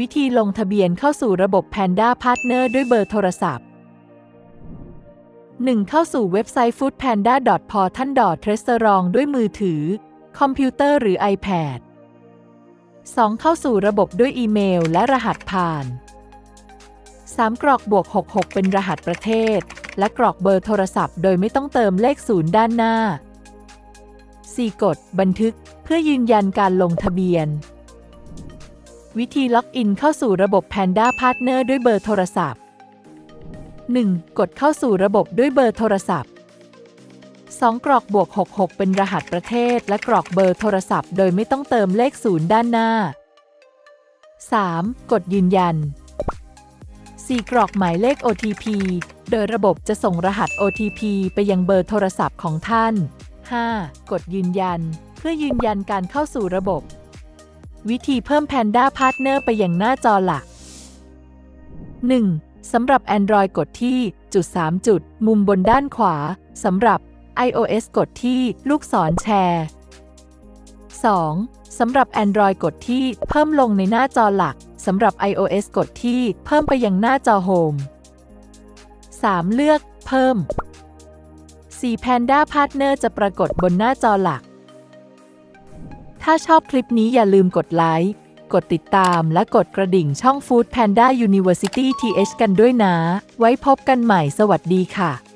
วิธีลงทะเบียนเข้าสู่ระบบ Panda Partner ด้วยเบอร์โทรศัพท์ 1. เข้าสู่เว็บไซต์ foodpanda.portal.restaurant ด้วยมือถือ คอมพิวเตอร์หรือ iPad 2. เข้าสู่ระบบด้วยอีเมลและรหัสผ่าน 3. กรอกบวก 66 เป็นรหัสประเทศ และกรอกเบอร์โทรศัพท์โดยไม่ต้องเติมเลขศูนย์ด้านหน้า 4. กด บันทึก เพื่อยืนยันการลงทะเบียน วิธีล็อกอินเข้าสู่ระบบ Panda Partner ด้วยเบอร์โทรศัพท์ 1. กดเข้าสู่ระบบด้วยเบอร์โทรศัพท์ 2. กรอกบวก 66 เป็นรหัสประเทศ และกรอกเบอร์โทรศัพท์ โดยไม่ต้องเติมเลขศูนย์ด้านหน้า 3. กดยืนยัน 4. กรอกหมายเลข OTP โดยระบบจะส่งรหัส OTP ไปยังเบอร์โทรศัพท์ของท่าน 5. กดยืนยัน เพื่อยืนยันการเข้าสู่ระบบ วิธีเพิ่ม Panda Partner ไปยังหน้าจอหลัก 1. สำหรับ Android กดที่จุด 3 จุด มุมบนด้านขวา สำหรับ iOS กดที่ลูกศรแชร์ 2. สำหรับ Android กดที่เพิ่มลงในหน้าจอหลัก สำหรับ iOS กดที่เพิ่มไปยังหน้าจอโฮม 3. เลือก เพิ่ม 4. Panda Partner จะปรากฏบนหน้าจอหลัก ถ้าชอบคลิปนี้อย่าลืมกดไลค์ กดติดตามและกดกระดิ่งช่อง Food Panda University TH กันด้วยนะ ไว้พบกันใหม่สวัสดีค่ะ